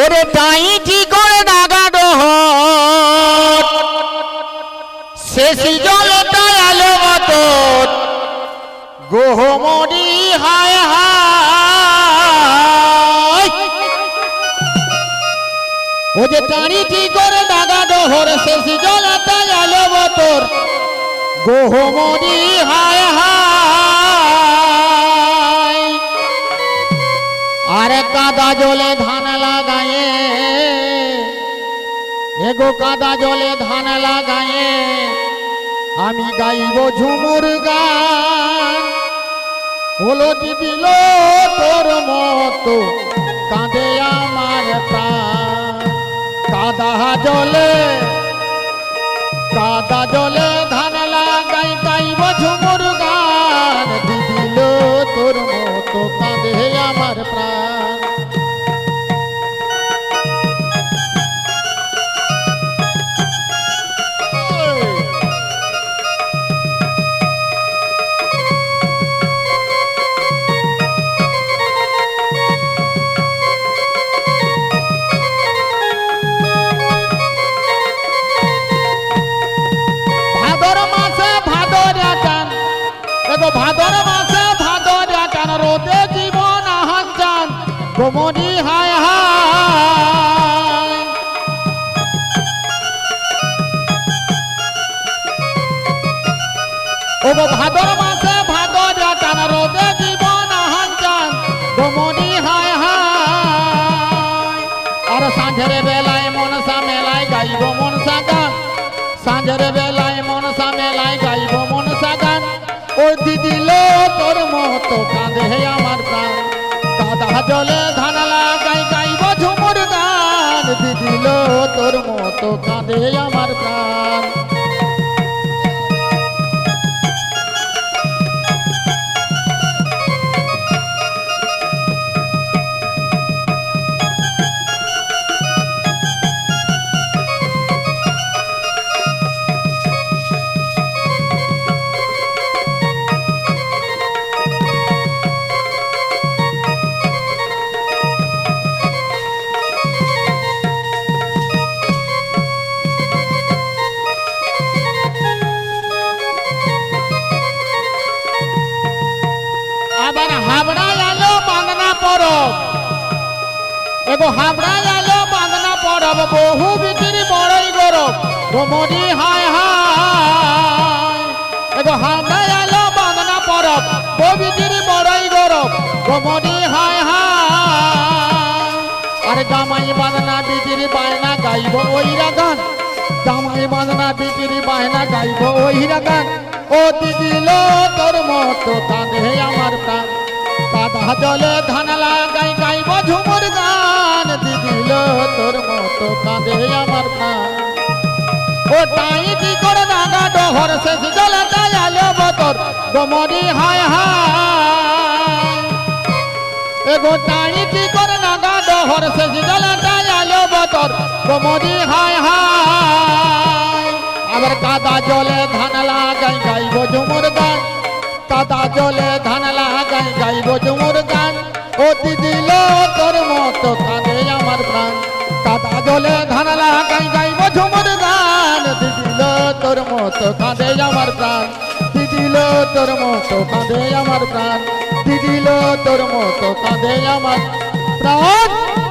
ওরে টাইটি করে দাগা ডহর? শেষি জলটা এলো মতন। গোহমরি হায় ও যে টানিটি করে দাগা ডহর শেষি জলটা আলো মতন। গোহমরি হায় হায়। আরে কাদা জলে ধান এগো কাদা জলে ধান লাগায়ে, আমি গাইব ঝুমুর গান। হলো দিল তোর মতো, কাঁদে আমার প্রাণ। কাদা জলে কাদা জলে এগো ভাদর মাসে, ভাদর টান রোদে জীবন আহান চান গোমনি হায়। হায় ভাদর মাসে, ভাদর টান রোদে জীবন আহান চান গোমনি হায় হায়। আর সাঁঝের বেলায় মনসা মেলায় গাইব মনসা গান। সাঁঝের ও লো, তোর মতো কাঁদে হে আমার প্রাণ। কাদা জলে ধান লাগাই গাইব ঝুমুর গান লো, তোর মতো কাঁদে আমার প্রাণ। এগো হাবড়া আলো বাঁধনা পরব, বহু বিক্রি বড়ই গরব গোমরি হায় হায়। এগো হাবড়া আলো বাঁধনা পরব, বহু বিক্রি বড়ই গরব গোমরি হায় হায়। আরে জামাই বাঁধনা বিক্রি বায়না গাইব ওইরা গান। জামাই বাঁধনা বিক্রি বায়না গাইব ওইরা গান। ও দিদিল তোর মতো কাঁদে আমার প্রাণ। কাদা জলে ধান লাগাই গাইব ঝুমুর গান। কাঁদে আমার প্রাণ ও টাই কি করে নাগা ডহর শেষ জলে আলো বতর গমরি হায় হায়। এগো টাই কি করে নাগা ডহর শেষ জলে আলো বতর গমরি হায় হায়। আবার কাদা জলে ধান লাগাই গাইব ঝুমুর গান। কাদা জলে ধান লাগাই গাইব ঝুমুর গান। ও দিদিল তোর মতো প্রাণ কাদা জলে ধান লাগাই গাইব ঝুমুর গান। দিদিল তোর মতো কাঁদে আমার প্রাণ। দিদিল তোর মতো কাঁদে আমার প্রাণ। দিদিল তোর মতো কাঁদে আমার প্রাণ।